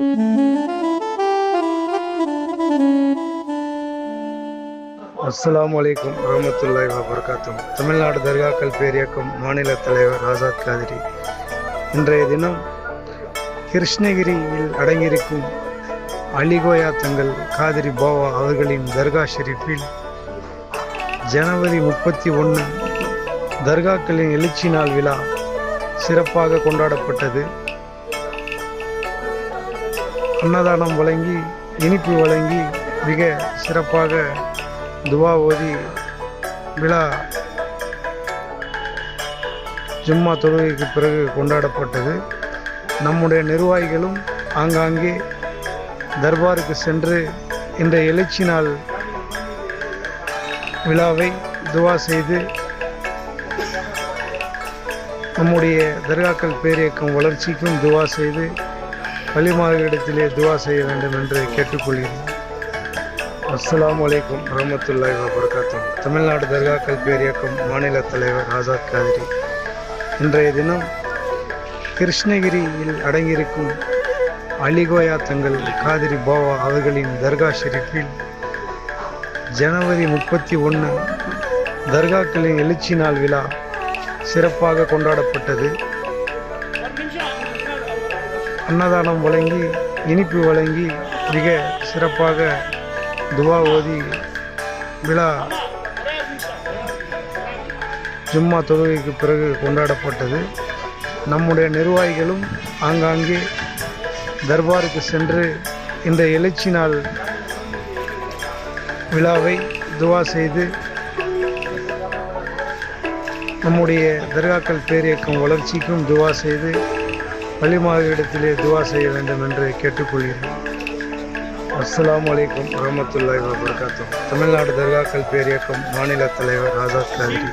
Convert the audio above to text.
அஸ்லாம் அலைக்கும் ரஹமத்துல்லாய் வபர்காத்தும் தமிழ்நாடு தர்காக்கள் பேரியக்கம் மாநில தலைவர் ஆசாத் காதிரி. இன்றைய தினம் கிருஷ்ணகிரியில் அடங்கியிருக்கும் அலிகோயா தங்கள் காதிரி பாவா அவர்களின் தர்கா ஷெரீஃபில் ஜனவரி முப்பத்தி ஒன்று தர்காக்களின் எழுச்சி நாள் விழா சிறப்பாக கொண்டாடப்பட்டது. அன்னதானம் வழங்கி இனிப்பு வழங்கி மிக சிறப்பாக துவா ஓதி விழா ஜும்மா தொழுகைக்கு பிறகு கொண்டாடப்பட்டது. நம்முடைய நிர்வாகிகளும் ஆங்காங்கே தர்பாருக்கு சென்று இந்த எழுச்சி நாள் விழாவை துவா செய்து நம்முடைய தர்காக்கள் பேரியக்கம் வளர்ச்சிக்கும் துவா செய்து வழிமார்களிடத்திலே துவா செய்ய வேண்டும் என்று கேட்டுக்கொள்கிறேன். அஸ்லாம் வலைக்கம் ரஹமத்துல்லாய் வபரகாத்தும் தமிழ்நாடு தர்காக்கள் இயக்கம் மாநில தலைவர் ஆசாத் காதிரி. இன்றைய தினம் கிருஷ்ணகிரியில் அடங்கியிருக்கும் அலிகோயா தங்கள் காதிரி பாவா அவர்களின் தர்கா ஷெரீஃபில் ஜனவரி முப்பத்தி ஒன்று தர்காக்களின் எழுச்சி நாள் விழா சிறப்பாக கொண்டாடப்பட்டது. அன்னதானம் வழங்கி இனிப்பு வழங்கி மிக சிறப்பாக துவா ஓதி விழா ஜும்மா தொழுகைக்கு பிறகு கொண்டாடப்பட்டது. நம்முடைய நிர்வாகிகளும் ஆங்காங்கே தர்பாருக்கு சென்று இந்த எழுச்சி நாள் விழாவை துவா செய்து நம்முடைய தர்காக்கள் பேரியக்கம் வளர்ச்சிக்கும் துவா செய்து வழிமார்களிடத்திலே துவா செய்ய வேண்டும் என்று கேட்டுக்கொள்கிறேன். அஸ்லாம் வலைக்கம் வரமத்துல்லாய் வபரகாத்தும் தமிழ்நாடு தர்காக்கள் பேரியக்கம் மாநில தலைவர் ராஜா காந்தி.